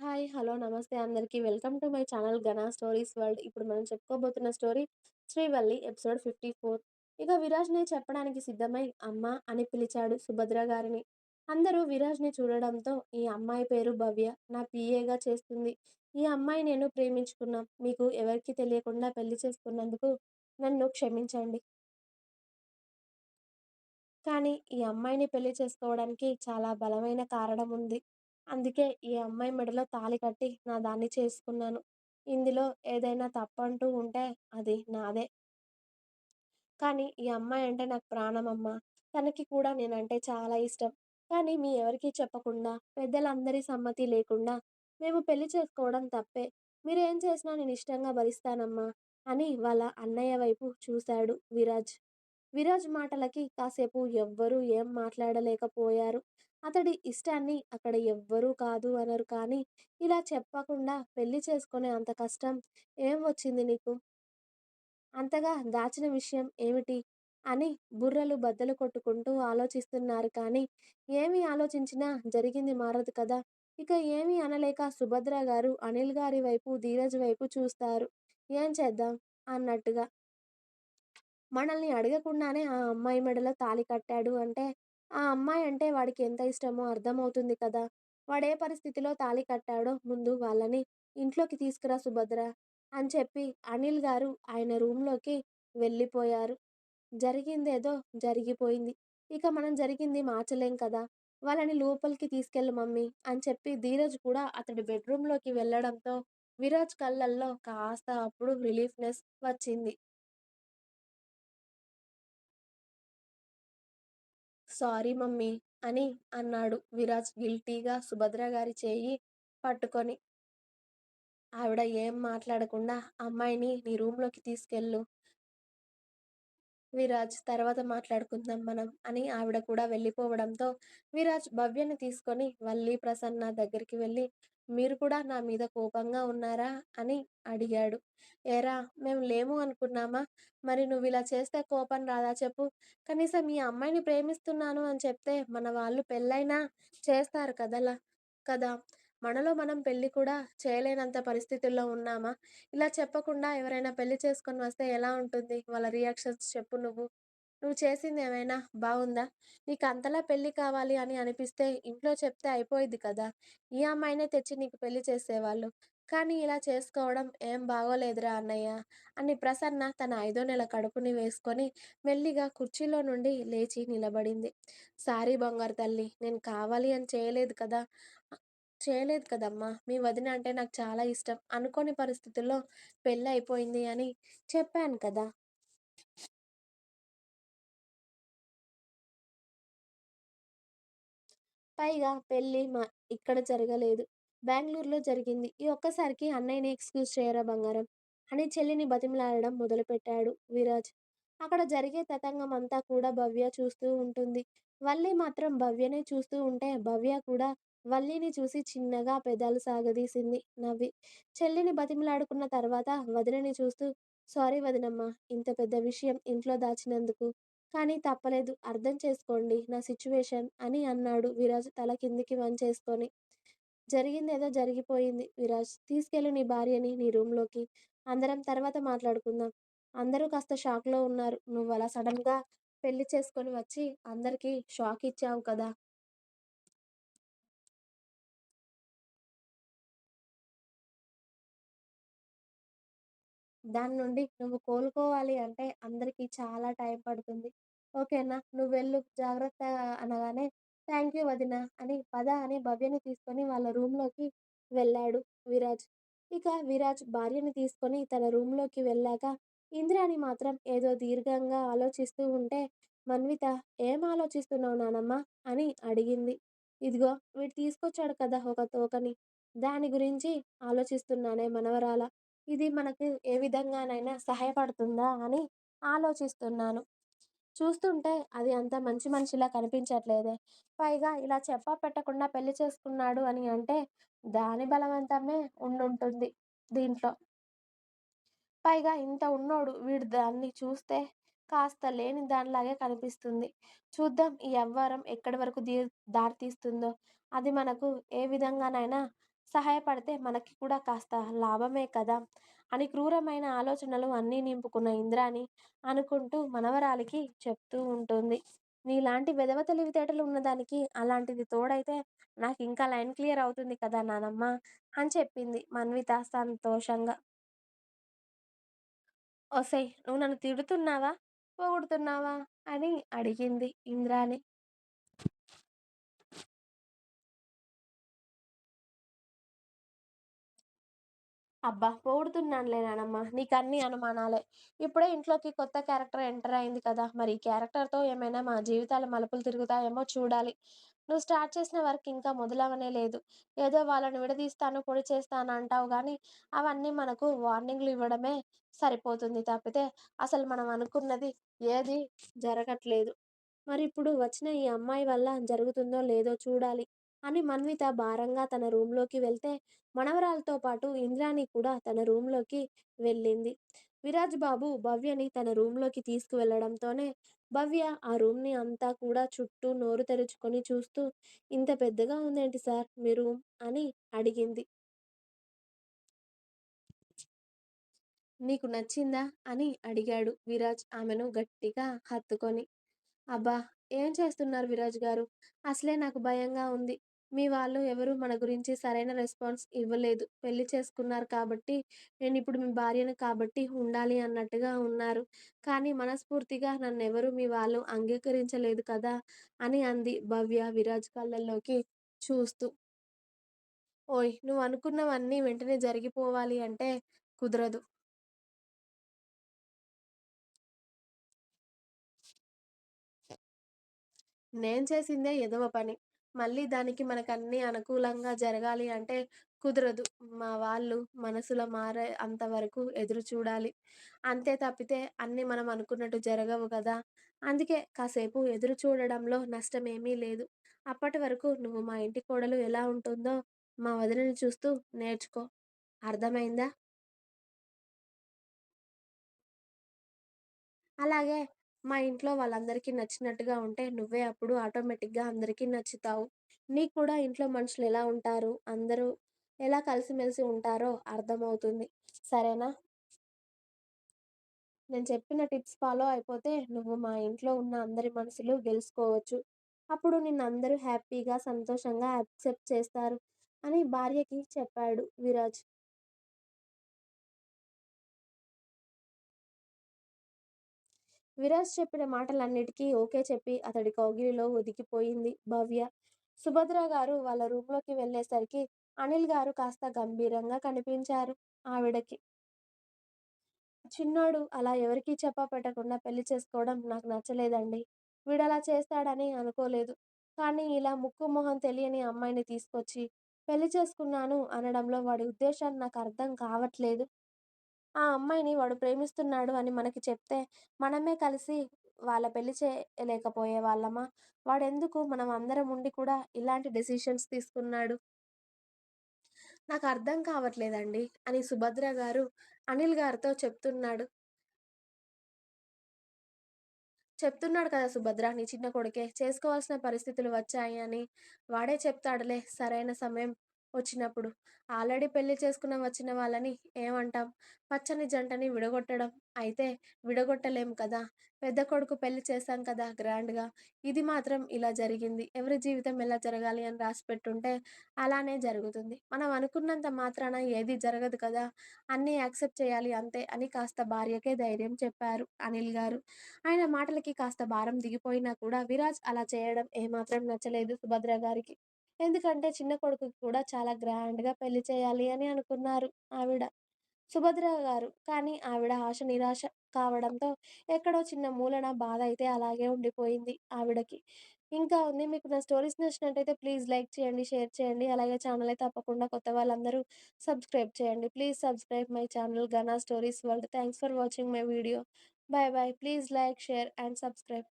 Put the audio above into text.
Hi. Hello. నమస్తే అందరికి. Welcome to my channel 'Ghana stories world'. ఇప్పుడు మనం చెప్పుకోబోతున్న స్టోరీ 'శ్రీవల్లి' ఎపిసోడ్ 54. ఇక విరాజ్‌ని చెప్పడానికి సిద్ధమై అమ్మా అని పిలిచాడు సుభద్ర గారిని. అందరూ విరాజ్‌ని చూడడంతో ఈ అమ్మాయి పేరు భవ్య. నా పీఏగా చేస్తుంది. ఈ అమ్మాయి నేను ప్రేమించుకున్నాం. మీకు ఎవరికీ తెలియకుండా పెళ్ళి చేసుకున్నందుకు నన్ను క్షమించండి. కానీ ఈ అమ్మాయిని పెళ్ళి చేసుకోవడానికి చాలా బలమైన కారణం ఉంది. అందుకే ఈ అమ్మాయి మెడలో తాళి కట్టి నా దాన్ని చేసుకున్నాను. ఇందులో ఏదైనా తప్పంటూ ఉంటే అది నాదే. కానీ ఈ అమ్మాయి అంటే నాకు ప్రాణమమ్మా! తనకి కూడా నేనంటే చాలా ఇష్టం. కానీ మీ ఎవరికీ చెప్పకుండా, పెద్దలందరి సమ్మతి లేకుండా మేము పెళ్ళి చేసుకోవడం తప్పే. మీరేం చేసినా నేనిష్టంగా భరిస్తానమ్మా! అని వాళ్ళ అన్నయ్య వైపు చూశాడు విరాజ్. విరాజ్ మాటలకి కాసేపు ఎవ్వరూ ఏం మాట్లాడలేకపోయారు. అతడి ఇష్టాన్ని అక్కడ ఎవ్వరూ కాదు అనరు కానీ ఇలా చెప్పకుండా పెళ్ళి చేసుకునే అంత కష్టం ఏం వచ్చింది నీకు? అంతగా దాచిన విషయం ఏమిటి? అని బుర్రలు బద్దలు కొట్టుకుంటూ ఆలోచిస్తున్నారు కానీ ఏమి ఆలోచించినా జరిగింది మారదు కదా! ఇక ఏమీ అనలేక సుభద్ర గారు అనిల్ గారి వైపు, ధీరజ్ వైపు చూస్తారు. ఏం చేద్దాం? అన్నట్టుగా. మనల్ని అడగకుండానే ఆ అమ్మాయి మెడలో తాళి కట్టాడు అంటే ఆ అమ్మాయి అంటే వాడికి ఎంత ఇష్టమో అర్థమవుతుంది కదా! వాడే పరిస్థితిలో తాళి కట్టాడో ముందు వాళ్ళని ఇంట్లోకి తీసుకురా సుభద్ర అని చెప్పి అనిల్ గారు ఆయన రూమ్‌లోకి వెళ్ళిపోయారు. జరిగిందేదో జరిగిపోయింది. ఇక మనం జరిగింది మార్చలేం కదా! వాళ్ళని లోపలికి తీసుకెళ్ళు మమ్మీ అని చెప్పి ధీరజ్ కూడా అతడి బెడ్‌రూమ్‌లోకి వెళ్ళడంతో విరాజ్ కళ్ళల్లో కాస్త అప్పుడు రిలీఫ్‌నెస్ వచ్చింది. సారీ మమ్మీ అని అన్నాడు విరాజ్ గిల్టీగా సుభద్ర గారి చేయి పట్టుకొని. ఆవిడ ఏం మాట్లాడకుండా అమ్మాయిని నీ రూమ్‌లోకి తీసుకెళ్ళు. విరాజ్ తర్వాత మాట్లాడుకుందాం మనం అని ఆవిడ కూడా వెళ్ళిపోవడంతో విరాజ్ భవ్యని తీసుకొని వల్లి, ప్రసన్న దగ్గరికి వెళ్ళి మీరు కూడా నా మీద కోపంగా ఉన్నారా? అని అడిగాడు. ఏరా మేము లేము అనుకున్నామా? మరి నువ్వు ఇలా చేస్తే కోపం రాదా చెప్పు? కనీసం ఈ అమ్మాయిని ప్రేమిస్తున్నాను అని చెప్తే మన వాళ్ళు పెళ్ళైనా చేస్తారు కదలా కదా! మనలో మనం పెళ్ళి కూడా చేయలేనంత పరిస్థితుల్లో ఉన్నామా? ఇలా చెప్పకుండా ఎవరైనా పెళ్ళి చేసుకొని వస్తే ఎలా ఉంటుంది వాళ్ళ రియాక్షన్స్ చెప్పు నువ్వు? నువ్వు చేసింది ఏమైనా బాగుందా నీకు అంతలా పెళ్ళి కావాలి అని అనిపిస్తే ఇంట్లో చెప్తే అయిపోయింది కదా! ఈ అమ్మాయినే తెచ్చి నీకు పెళ్ళి చేసేవాళ్ళు. కానీ ఇలా చేసుకోవడం ఏం బాగోలేదురా అన్నయ్య అని ప్రసన్న తన ఐదో నెల కడుపుని వేసుకొని మెల్లిగా కుర్చీలో నుండి లేచి నిలబడింది. సారీ బంగారు తల్లి నేను కావాలి అని చేయలేదు కదా! చేయలేదు కదమ్మా! మీ వదిన అంటే నాకు చాలా ఇష్టం. అనుకోని పరిస్థితుల్లో పెళ్ళి అయిపోయింది అని చెప్పాను కదా! పైగా పెళ్ళి మా ఇక్కడ జరగలేదు. బెంగళూరులో జరిగింది. ఈ ఒక్కసారికి అన్నయ్యని ఎక్స్‌క్యూజ్ చేయరా బంగారం అని చెల్లిని బతిమిలాడడం మొదలుపెట్టాడు విరాజ్. అక్కడ జరిగే తతంగం అంతా కూడా భవ్య చూస్తూ ఉంటుంది. వల్లి మాత్రం భవ్యనే చూస్తూ ఉంటే భవ్య కూడా వల్లిని చూసి చిన్నగా పెదాలు సాగదీసింది నవ్వి. చెల్లిని బతిమిలాడుకున్న తర్వాత వదినని చూస్తూ సారీ వదినమ్మా ఇంత పెద్ద విషయం ఇంట్లో దాచినందుకు. కానీ తప్పలేదు అర్థం చేసుకోండి నా సిచ్యువేషన్ అని అన్నాడు విరాజ్ తల కిందికి వంచేసుకొని. జరిగిందేదో జరిగిపోయింది విరాజ్. తీసుకెళ్ళు నీ భార్యని నీ రూమ్‌లోకి. అందరం తర్వాత మాట్లాడుకుందాం. అందరూ కాస్త షాక్‌లో ఉన్నారు. నువ్వు అలా సడన్‌గా పెళ్ళి చేసుకొని వచ్చి అందరికీ షాక్ ఇచ్చావు కదా! దాని నుండి నువ్వు కోలుకోవాలి అంటే అందరికీ చాలా టైం పడుతుంది. ఓకేనా? నువ్వెళ్ళు జాగ్రత్త అనగానే థ్యాంక్ యూ వదిన అని పద అని భవ్యని తీసుకొని వాళ్ళ రూమ్‌లోకి వెళ్ళాడు విరాజ్. ఇక విరాజ్ భార్యని తీసుకొని తన రూమ్‌లోకి వెళ్ళాక ఇంద్రాణి మాత్రం ఏదో దీర్ఘంగా ఆలోచిస్తూ ఉంటే మన్విత ఏం ఆలోచిస్తున్నావు నానమ్మ? అని అడిగింది. ఇదిగో వీడు తీసుకొచ్చాడు కదా ఒక తోకని. దాని గురించి ఆలోచిస్తున్నానే మనవరాలా! ఇది మనకు ఏ విధంగానైనా సహాయపడుతుందా అని ఆలోచిస్తున్నాను. చూస్తుంటే అది అంత మంచి మనిషిలా కనిపించట్లేదే. పైగా ఇలా చెప్పా పెట్టకుండా పెళ్ళి చేసుకున్నాడు అని అంటే దాని బలవంతమే ఉండుంటుంది దీంట్లో. పైగా ఇంత ఉన్నోడు వీడు దాన్ని చూస్తే కాస్త లేని దానిలాగే కనిపిస్తుంది. చూద్దాం ఈ వ్యవహారం ఎక్కడి వరకు దీ దారితీస్తుందో అది మనకు ఏ విధంగానైనా సహాయపడితే మనకి కూడా కాస్త లాభమే కదా! అని క్రూరమైన ఆలోచనలు అన్నీ నింపుకున్న ఇంద్రాని అనుకుంటూ మనవరాలికి చెప్తూ ఉంటుంది. నీలాంటి వెధవ తెలివితేటలు ఉన్నదానికి అలాంటిది తోడైతే నాకు ఇంకా లైన్ క్లియర్ అవుతుంది కదా నానమ్మ అని చెప్పింది మన్విత సంతోషంగా. ఒసై నువ్వు నన్ను తిడుతున్నావా? పోగొడుతున్నావా? అని అడిగింది ఇంద్రాని. అబ్బా! పొగుడుతున్నానులే నానమ్మ. నీకు అన్ని అనుమానాలే. ఇప్పుడే ఇంట్లోకి కొత్త క్యారెక్టర్ ఎంటర్ అయింది కదా! మరి ఈ క్యారెక్టర్‌తో ఏమైనా మా జీవితాల మలుపులు తిరుగుతాయేమో చూడాలి. నువ్వు స్టార్ట్ చేసిన వర్క్ ఇంకా మొదలవనే లేదు. ఏదో వాళ్ళని విడదీస్తాను, పొడి చేస్తాను అంటావు కానీ అవన్నీ మనకు వార్నింగ్‌లు ఇవ్వడమే సరిపోతుంది తప్పితే, అసలు మనం అనుకున్నది ఏది జరగట్లేదు. మరి ఇప్పుడు వచ్చిన ఈ అమ్మాయి వల్ల జరుగుతుందో లేదో చూడాలి అని మన్విత భారంగా తన రూంలోకి వెళ్తే, మనవరాలతో పాటు ఇంద్రాణి కూడా తన రూంలోకి వెళ్ళింది. విరాజ్ బాబు భవ్యని తన రూంలోకి తీసుకువెళ్ళడంతోనే భవ్య ఆ రూమ్‌ని అంతా కూడా చుట్టూ నోరు తెరుచుకొని చూస్తూ ఇంత పెద్దగా ఉందేంటి సార్ మీ రూమ్ అని అడిగింది. నీకు నచ్చిందా? అని అడిగాడు విరాజ్ ఆమెను గట్టిగా హత్తుకొని. అబ్బా! ఏం చేస్తున్నారు విరాజ్ గారు? అసలే నాకు భయంగా ఉంది. మీ వాళ్ళు ఎవరు మన గురించి సరైన రెస్పాన్స్ ఇవ్వలేదు. పెళ్ళి చేసుకున్నారు కాబట్టి, నేను ఇప్పుడు మీ భార్యను కాబట్టి ఉండాలి అన్నట్టుగా ఉన్నారు. కానీ మనస్ఫూర్తిగా నన్ను ఎవరు మీ వాళ్ళు అంగీకరించలేదు కదా! అని అంది భవ్య విరాజ్ కళ్ళల్లోకి చూస్తూ. ఓయ్! నువ్వు అనుకున్నవన్నీ వెంటనే జరిగిపోవాలి అంటే కుదరదు. నేను చేసిందే ఎదవ పని. మళ్ళీ దానికి మనకన్నీ అనుకూలంగా జరగాలి అంటే కుదరదు. మా వాళ్ళు మనసులో మారే అంతవరకు ఎదురు చూడాలి. అంతే తప్పితే అన్నీ మనం అనుకున్నట్టు జరగవు గదా! అందుకే కాసేపు ఎదురు చూడడంలో నష్టమేమీ లేదు. అప్పటి వరకు నువ్వు మా ఇంటి కోడలు ఎలా ఉంటుందో మా వదినని చూస్తూ నేర్చుకో. అర్థమైందా? అలాగే మా ఇంట్లో వాళ్ళందరికీ నచ్చినట్టుగా ఉంటే నువ్వే అప్పుడు ఆటోమేటిక్‌గా అందరికీ నచ్చుతావు. నీకు కూడా ఇంట్లో మనుషులు ఎలా ఉంటారు, అందరూ ఎలా కలిసిమెలిసి ఉంటారో అర్థమవుతుంది. సరేనా? నేను చెప్పిన టిప్స్ ఫాలో అయిపోతే నువ్వు మా ఇంట్లో ఉన్న అందరి మనసులు గెలుచుకోవచ్చు. అప్పుడు నిన్నందరూ హ్యాపీగా, సంతోషంగా యాక్సెప్ట్ చేస్తారు అని భార్యకి చెప్పాడు విరాజ్. విరాజ్ చెప్పిన మాటలన్నిటికీ ఓకే చెప్పి అతడి కౌగిలిలో ఒదిగిపోయింది భవ్య. సుభద్ర గారు వాళ్ళ రూమ్లోకి వెళ్ళేసరికి అనిల్ గారు కాస్త గంభీరంగా కనిపించారు ఆవిడకి. చిన్నోడు అలా ఎవరికీ చెప్పబెట్టకుండా పెళ్ళి చేసుకోవడం నాకు నచ్చలేదండి వీడలా చేస్తాడని అనుకోలేదు. కానీ ఇలా ముక్కు మొహం తెలియని అమ్మాయిని తీసుకొచ్చి పెళ్ళి చేసుకున్నాను అనడంలో వాడి ఉద్దేశం అర్థం కావట్లేదు. ఆ అమ్మాయిని వాడు ప్రేమిస్తున్నాడు అని మనకి చెప్తే మనమే కలిసి వాళ్ళ పెళ్ళి చేయలేకపోయేవాళ్ళమా? వాడెందుకు మనం అందరం ఉండి కూడా ఇలాంటి డెసిషన్స్ తీసుకున్నాడు? నాకర్థం కావట్లేదండి అని సుభద్ర గారు అనిల్ గారితో చెప్తున్నాడు. చెప్తున్నాడు కదా సుభద్ర నీ చిన్న కొడుకే. చేసుకోవాల్సిన పరిస్థితులు వచ్చాయి అని. వాడే చెప్తాడులే సరైన సమయం వచ్చినప్పుడు. ఆల్రెడీ పెళ్ళి చేసుకున్న వచ్చిన వాళ్ళని ఏమంటాం? పచ్చని జంటని విడగొట్టడం అయితే విడగొట్టలేం కదా! పెద్ద కొడుకు పెళ్ళి చేశాం కదా గ్రాండ్‌గా. ఇది మాత్రం ఇలా జరిగింది. ఎవరి జీవితం ఎలా జరగాలి అని రాసి పెట్టుంటే అలానే జరుగుతుంది. మనం అనుకున్నంత మాత్రాన ఏది జరగదు కదా! అన్నీ యాక్సెప్ట్ చేయాలి అంతే అని కాస్త భార్యకే ధైర్యం చెప్పారు అనిల్ గారు. ఆయన మాటలకి కాస్త భారం దిగిపోయినా కూడా విరాజ్ అలా చేయడం ఏమాత్రం నచ్చలేదు సుభద్ర గారికి. ఎందుకంటే చిన్న కొడుకుకి కూడా చాలా గ్రాండ్‌గా పెళ్ళి చేయాలి అని అనుకున్నారు ఆవిడ. సుభద్ర గారు. కానీ ఆవిడ ఆశ నిరాశ కావడంతో ఎక్కడో చిన్న మూలన బాధ అయితే అలాగే ఉండిపోయింది ఆవిడకి. ఇంకా ఉంది. మీకు నా స్టోరీస్ నచ్చినట్టయితే ప్లీజ్ లైక్ చేయండి, షేర్ చేయండి. అలాగే ఛానల్ అయితే తప్పకుండా కొత్త వాళ్ళందరూ సబ్స్క్రైబ్ చేయండి. Please subscribe my channel Gana stories world'. Thanks for watching my video. Bye bye. Please like, share and subscribe.